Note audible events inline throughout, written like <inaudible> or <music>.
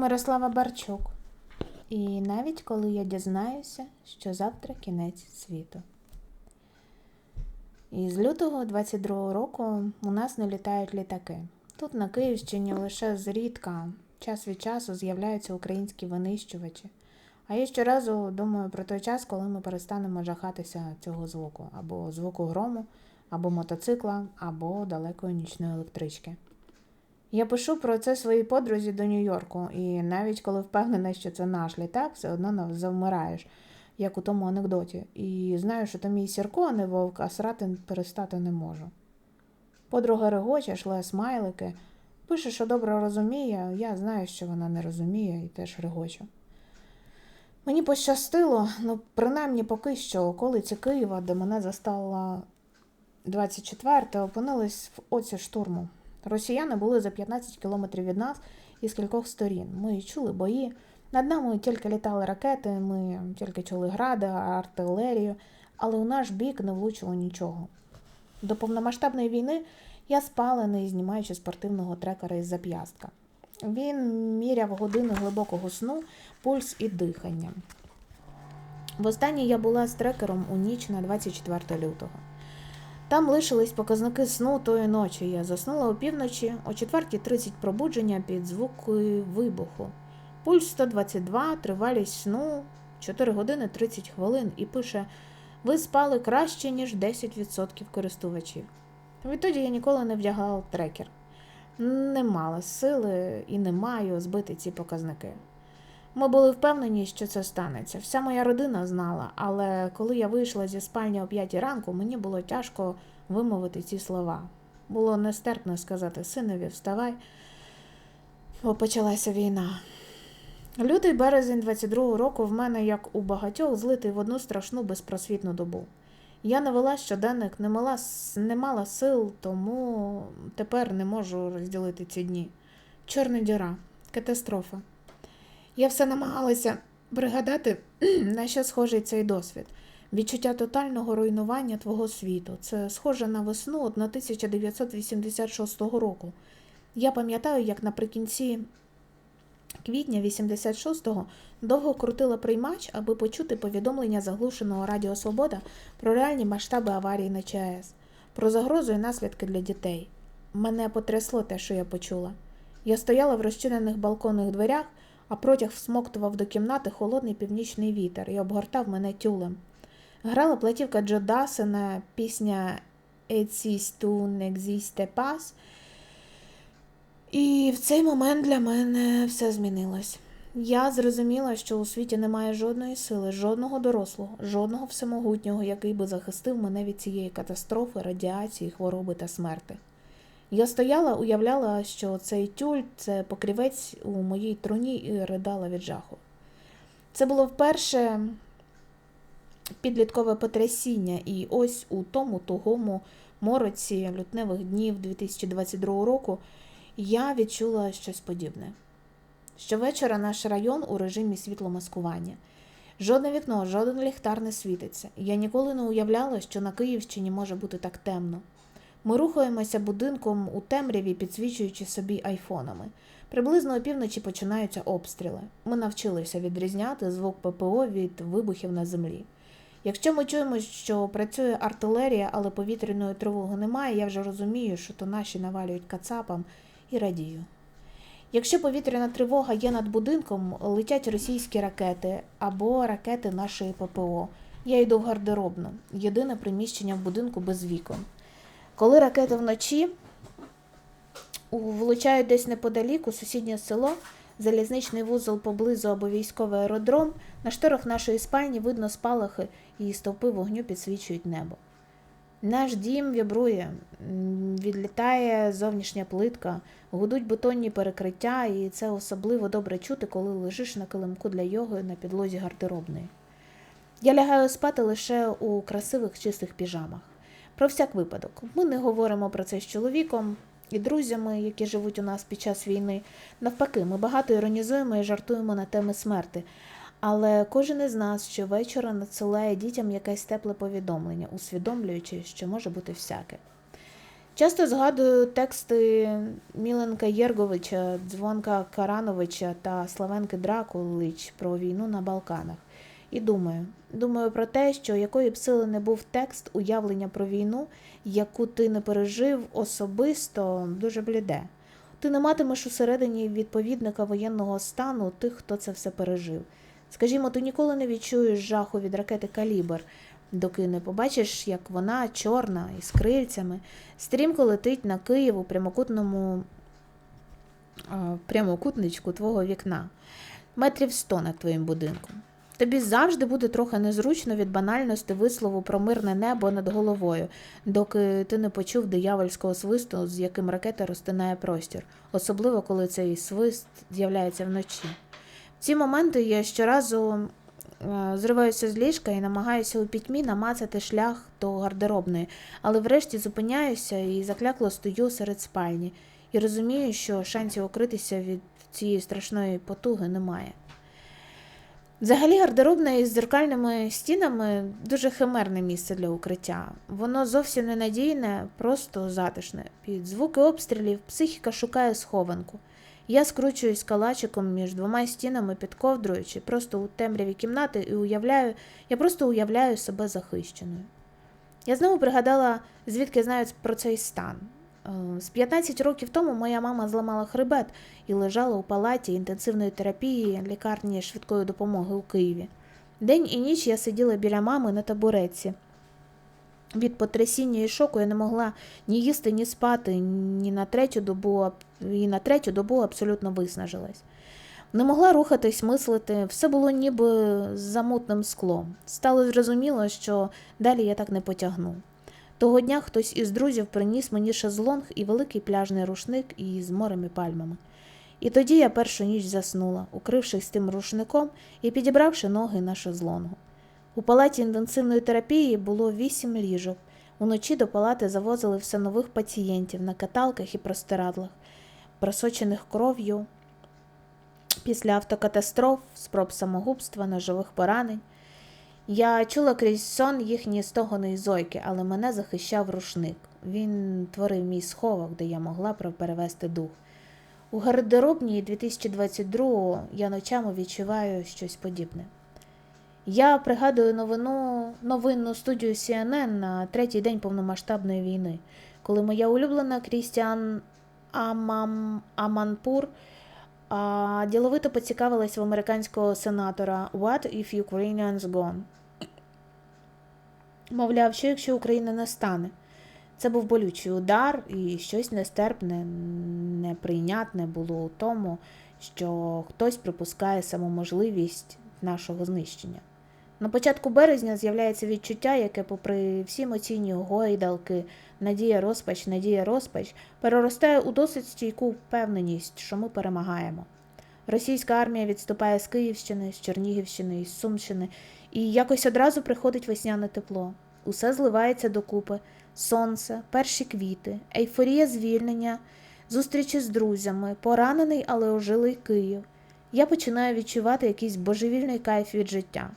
Мирослава Барчук. І навіть коли я дізнаюся, що завтра кінець світу. І з лютого 22-го року у нас не літають літаки. Тут на Київщині лише зрідка, час від часу з'являються українські винищувачі. А я щоразу думаю про той час, коли ми перестанемо жахатися цього звуку, або звуку грому, або мотоцикла, або далекої нічної електрички. Я пишу про це своїй подрузі до Нью-Йорку, і навіть коли впевнена, що це наш літак, все одно завмираєш, як у тому анекдоті. І знаю, що то мій Сірко, а не вовк, а срати перестати не можу. Подруга регоче, шле смайлики, пише, що добре розуміє, я знаю, що вона не розуміє, і теж регочу. Мені пощастило, ну, принаймні поки що околиці Києва, де мене застала 24 опинились в оці штурму. Росіяни були за 15 кілометрів від нас і з кількох сторін. Ми чули бої. Над нами тільки літали ракети, ми тільки чули гради, артилерію, але у наш бік не влучило нічого. До повномасштабної війни я спала, не знімаючи спортивного трекера із зап'ястка. Він міряв години глибокого сну, пульс і дихання. Востаннє я була з трекером у ніч на 24 лютого. Там лишились показники сну тої ночі. Я заснула опівночі, о 4.30 пробудження під звуки вибуху. Пульс 122, тривалість сну 4 години 30 хвилин і пише: ви спали краще, ніж 10% користувачів. Відтоді я ніколи не вдягала трекер. Не мала сили і не маю збити ці показники. Ми були впевнені, що це станеться. Вся моя родина знала, але коли я вийшла зі спальні о п'ятій ранку, мені було тяжко вимовити ці слова. Було нестерпно сказати синові, вставай, бо почалася війна. Лютий березень 22-го року в мене, як у багатьох, злитий в одну страшну безпросвітну добу. Я не вела щоденник, не мала, не мала сил, тому тепер не можу розділити ці дні. Чорна діра, катастрофа. Я все намагалася пригадати, <clears throat> на що схожий цей досвід. Відчуття тотального руйнування твого світу. Це схоже на весну 1986 року. Я пам'ятаю, як наприкінці квітня 86-го довго крутила приймач, аби почути повідомлення заглушеного Радіо Свобода про реальні масштаби аварії на ЧАЕС, про загрозу і наслідки для дітей. Мене потрясло те, що я почула. Я стояла в розчинених балконних дверях а протяг всмоктував до кімнати холодний північний вітер і обгортав мене тюлем. Грала платівка Джо Дасена, пісня «Exist to existe pas», і в цей момент для мене все змінилось. Я зрозуміла, що у світі немає жодної сили, жодного дорослого, жодного всемогутнього, який би захистив мене від цієї катастрофи, радіації, хвороби та смерти. Я стояла, уявляла, що цей тюль це покрівець у моїй труні і ридала від жаху. Це було вперше підліткове потрясіння, і ось у тому тугому мороці лютневих днів 2022 року я відчула щось подібне. Щовечора наш район у режимі світломаскування. Жодне вікно, жоден ліхтар не світиться. Я ніколи не уявляла, що на Київщині може бути так темно. Ми рухаємося будинком у темряві, підсвічуючи собі айфонами. Приблизно опівночі починаються обстріли. Ми навчилися відрізняти звук ППО від вибухів на землі. Якщо ми чуємо, що працює артилерія, але повітряної тривоги немає, я вже розумію, що то наші навалюють кацапам і радію. Якщо повітряна тривога є над будинком, летять російські ракети або ракети нашої ППО. Я йду в гардеробну, єдине приміщення в будинку без вікон. Коли ракети вночі влучають десь неподалік у сусіднє село, залізничний вузол поблизу або військовий аеродром, на шторах нашої спальні видно спалахи і стовпи вогню підсвічують небо. Наш дім вібрує, відлітає зовнішня плитка, гудуть бетонні перекриття, і це особливо добре чути, коли лежиш на килимку для йоги на підлозі гардеробної. Я лягаю спати лише у красивих чистих піжамах. Про всяк випадок, ми не говоримо про це з чоловіком і друзями, які живуть у нас під час війни. Навпаки, ми багато іронізуємо і жартуємо на теми смерти. Але кожен із нас щовечора надсилає дітям якесь тепле повідомлення, усвідомлюючи, що може бути всяке. Часто згадую тексти Міленка Єрговича, Дзвонка Карановича та Славенки Дракулич про війну на Балканах. І думаю, думаю про те, що якої б сили не був текст уявлення про війну, яку ти не пережив особисто, дуже бліде. Ти не матимеш усередині відповідника воєнного стану тих, хто це все пережив. Скажімо, ти ніколи не відчуєш жаху від ракети Калібр, доки не побачиш, як вона чорна із крильцями, стрімко летить на Київ у прямокутному прямокутничку твого вікна, метрів сто над твоїм будинком. Тобі завжди буде трохи незручно від банальності вислову про мирне небо над головою, доки ти не почув диявольського свисту, з яким ракета розтинає простір, особливо коли цей свист з'являється вночі. В ці моменти я щоразу е, зриваюся з ліжка і намагаюся у пітьмі намацати шлях до гардеробної, але врешті зупиняюся і заклякло стою серед спальні і розумію, що шансів укритися від цієї страшної потуги немає. Взагалі, гардеробна із дзеркальними стінами дуже химерне місце для укриття. Воно зовсім не надійне, просто затишне. Під звуки обстрілів психіка шукає схованку. Я скручуюсь калачиком між двома стінами під ковдрою чи просто у темряві кімнати і уявляю, я просто уявляю себе захищеною. Я знову пригадала, звідки знаю про цей стан. З 15 років тому моя мама зламала хребет і лежала у палаті інтенсивної терапії лікарні швидкої допомоги у Києві. День і ніч я сиділа біля мами на табуреці. Від потрясіння і шоку я не могла ні їсти, ні спати, ні на третю добу, і на третю добу абсолютно виснажилась. Не могла рухатись, мислити, все було ніби з замутним склом. Стало зрозуміло, що далі я так не потягну. Того дня хтось із друзів приніс мені шезлонг і великий пляжний рушник із морем і пальмами. І тоді я першу ніч заснула, укрившись тим рушником і підібравши ноги на шезлонгу. У палаті інтенсивної терапії було вісім ліжок. Уночі до палати завозили все нових пацієнтів на каталках і простирадлах, просочених кров'ю після автокатастроф, спроб самогубства, ножових поранень. Я чула крізь сон їхні стогони і зойки, але мене захищав рушник. Він творив мій сховок, де я могла перевести дух. У гардеробній 2022-го я ночами відчуваю щось подібне. Я пригадую новину, новинну студію CNN на третій день повномасштабної війни, коли моя улюблена Крістіан Амам, Аманпур діловито поцікавилась в американського сенатора What if Ukrainians gone? Мовляв, що якщо Україна не стане? Це був болючий удар, і щось нестерпне, неприйнятне було у тому, що хтось припускає самоможливість нашого знищення. На початку березня з'являється відчуття, яке, попри всі емоційні гойдалки, надія розпач, надія розпач, переростає у досить стійку впевненість, що ми перемагаємо. Російська армія відступає з Київщини, з Чернігівщини, з Сумщини, і якось одразу приходить весняне тепло. Усе зливається докупи: сонце, перші квіти, ейфорія звільнення, зустрічі з друзями, поранений, але ожилий Київ. Я починаю відчувати якийсь божевільний кайф від життя.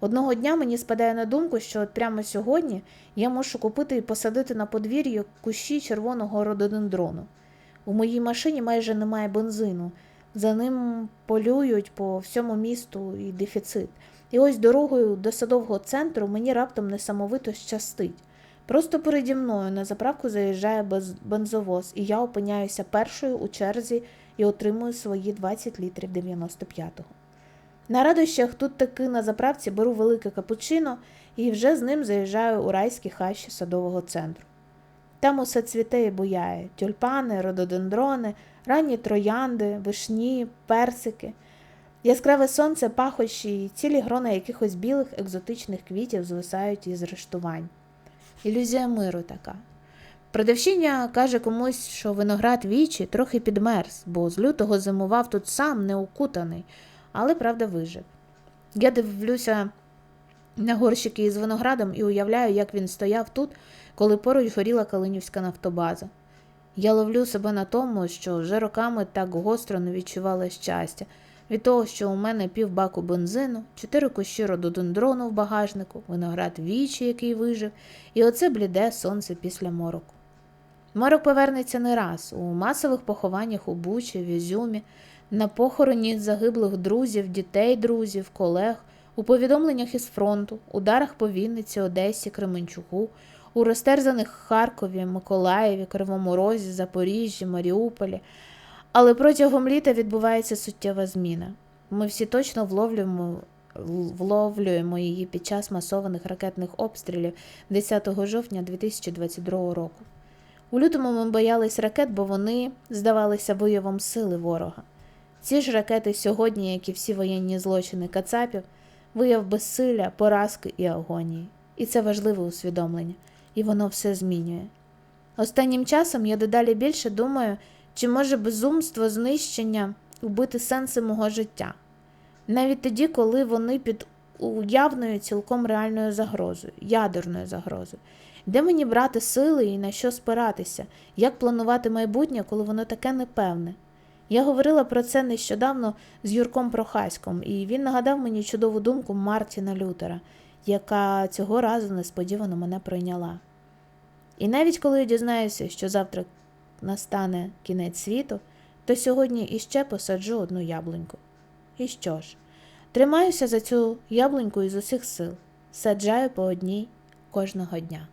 Одного дня мені спадає на думку, що от прямо сьогодні я мушу купити і посадити на подвір'ю кущі червоного рододендрону. У моїй машині майже немає бензину. За ним полюють по всьому місту і дефіцит. І ось дорогою до садового центру мені раптом несамовито щастить. Просто переді мною на заправку заїжджає бензовоз, і я опиняюся першою у черзі і отримую свої 20 літрів 95-го. На радощах тут таки на заправці беру велике капучино і вже з ним заїжджаю у райські хащі садового центру. Там усе цвіте і буяє: тюльпани, рододендрони, ранні троянди, вишні, персики. Яскраве сонце, пахощі і цілі грона якихось білих екзотичних квітів звисають із рештувань. Ілюзія миру така. Продавщиня каже комусь, що виноград вічі трохи підмерз, бо з лютого зимував тут сам не укутаний, але правда вижив. Я дивлюся на горщики із виноградом і уявляю, як він стояв тут, коли поруч горіла Калинівська нафтобаза. Я ловлю себе на тому, що вже роками так гостро не відчувала щастя від того, що у мене півбаку бензину, чотири кущі рододендрону в багажнику, виноград вічі, який вижив, і оце бліде сонце після мороку. Морок повернеться не раз у масових похованнях у Бучі, в Ізюмі, на похороні загиблих друзів, дітей друзів, колег, у повідомленнях із фронту, ударах по Вінниці, Одесі, Кременчуку, у розтерзаних Харкові, Миколаєві, Кривому Розі, Запоріжжі, Маріуполі. Але протягом літа відбувається суттєва зміна. Ми всі точно вловлюємо, вловлюємо її під час масованих ракетних обстрілів 10 жовтня 2022 року. У лютому ми боялись ракет, бо вони здавалися виявом сили ворога. Ці ж ракети сьогодні, як і всі воєнні злочини Кацапів, вияв безсилля, поразки і агонії. І це важливе усвідомлення, і воно все змінює. Останнім часом я дедалі більше думаю, чи може безумство знищення вбити сенси мого життя, навіть тоді, коли вони під уявною цілком реальною загрозою, ядерною загрозою. Де мені брати сили і на що спиратися, як планувати майбутнє, коли воно таке непевне? Я говорила про це нещодавно з Юрком Прохаськом, і він нагадав мені чудову думку Мартіна Лютера, яка цього разу несподівано мене прийняла. І навіть коли я дізнаюся, що завтра настане кінець світу, то сьогодні іще посаджу одну яблуньку. І що ж? Тримаюся за цю яблуньку із усіх сил, саджаю по одній кожного дня.